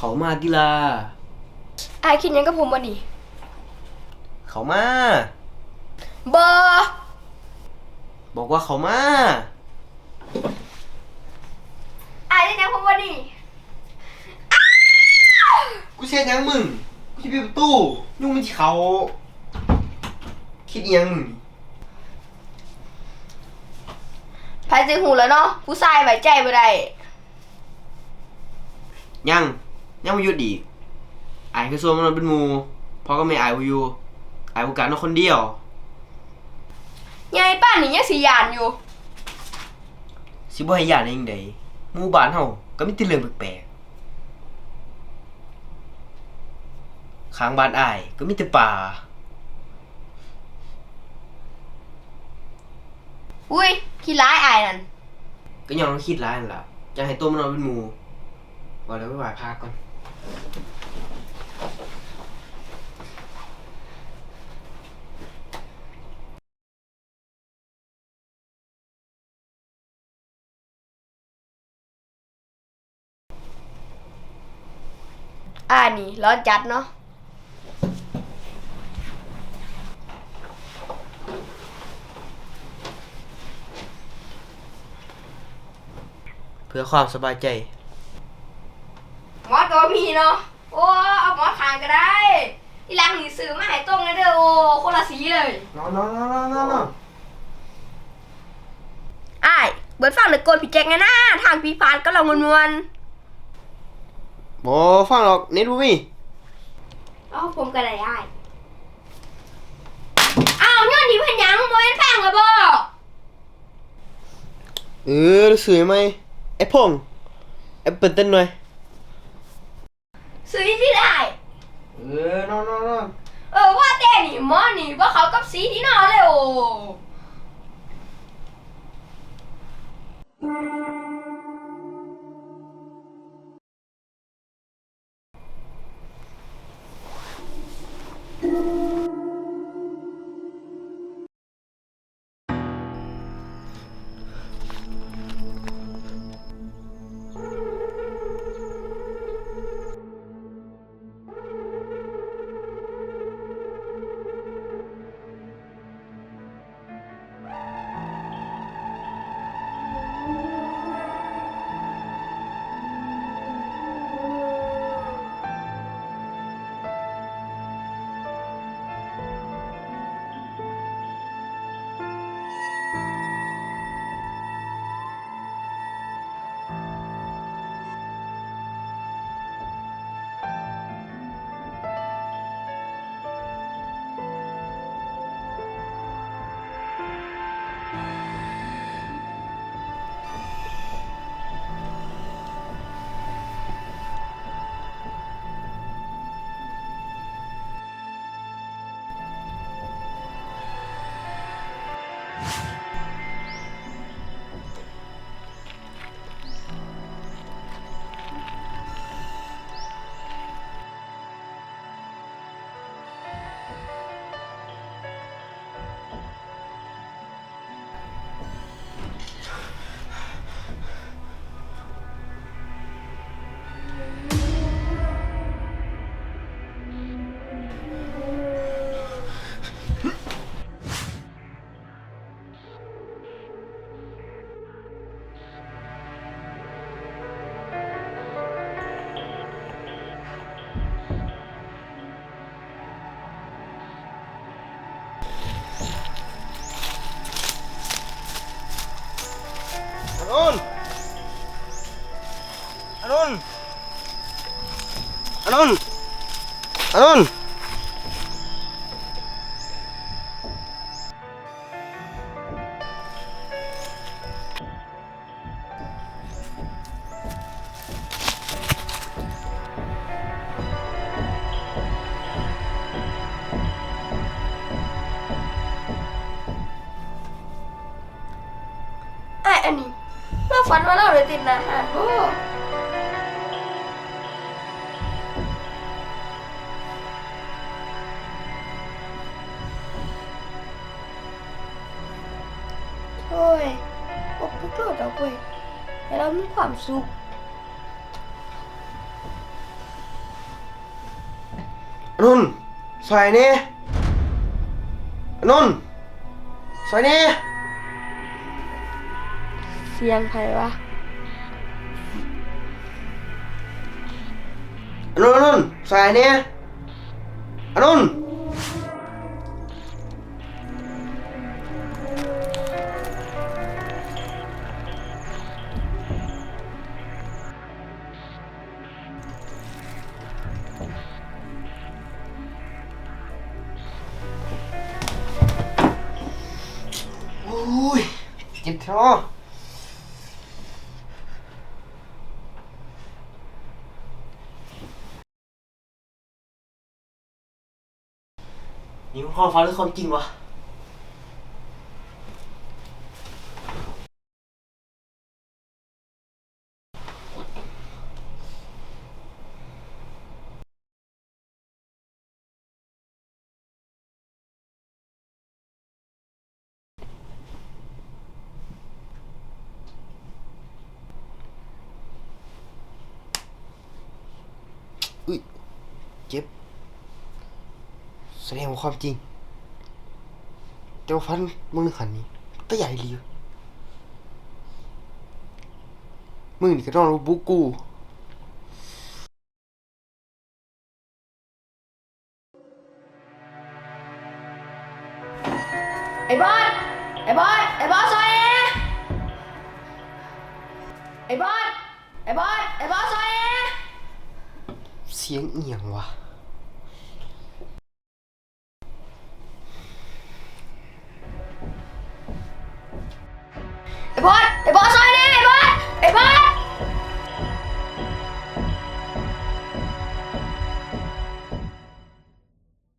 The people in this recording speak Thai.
เขามาดิลาอายคิดหยังกับผมบ่นี่เขามา บ่บอกว่าเขามา อายได้หยังผมบ่นี่กูเช็ดยังมึง กูจะไปประตูยุ่งมันที่เขา คิดอิหยังมึงไผสิหูแล้วเนาะผู้ชายไว้ใจบ่ได้ยัง ยังไม่หยุดอีกอายคือส่วนมันเป็นหมูเพราะก็ไม่อายกูอยู่อายกูการนอนคนเดียวใหญ่ป้านนี่ยังสิยานอยู่ สิบ่ให้ญาติได้ยังไดหมู่บ้านเฮาก็มีแต่เรื่องแปลกๆข้างบ้านอายก็มีแต่ป่าอุ้ยขี้ร้ายอายนั่นก็ยังต้องคิดร้ายนั่นล่ะจะให้ตัวมันนอนเป็นหมูว่าแล้วไปไหว้พระก่อน อ่านี่ร้อนจัดเนาะเพื่อความสบายใจ มอตัวมีเนาะ โอ้ เอาหมอขางก็ได้อีหลังนี่ซื้อมาให้ต้มนะเด้อ โอ้ คนละสีเลย นอนนอนนอนนอนนอนอ้ายเบิดฟังเด็กโกนพี่แจ็คไงนะทางพี่พานก็ลองมวนบอฟังหรอกเน็ตบูมี่ๆเอาผมก็ได้อ้ายอ้าวย้อนนี่เพิ่นหยังบ่เห็นแพงเลยบ่เออรู้สึกไหมไอ้พงไอ้เปิดเต้นหน่อย ซื้อที่ได้ เออนอนนอนนอนเออว่าแต่นี่หมอนี่บ่เขากับสีที่นอนเลยโอ้อ อนุนอนุนอนุนอ้าย อันนี้เราฝันว่าเราได้ติดอาหารบ่โอ้ยอกพุกโลดอกเว้ยแต่เรามีความสุขนุ่นซอยนี่นุ่นซอยนี่เสียงใครวะนุ่นนุ่นซอยนี่นุ่ ชอนี่พ่อฟ้าหรือความจริงวะ อุ้ยเจ็บ แสดงความจริง แต่ว่าฟันมึงหันนี้ก็ใหญ่ลีวมึงนี่ก็ต้องรู้บุกกูไอ้บอสไอ้บอสไอ้บอสซอยเอไอ้บอสไอ้บอสไอ้บอสซอยเอ เสียงเอียงวะไอ้บอสไอ้บอส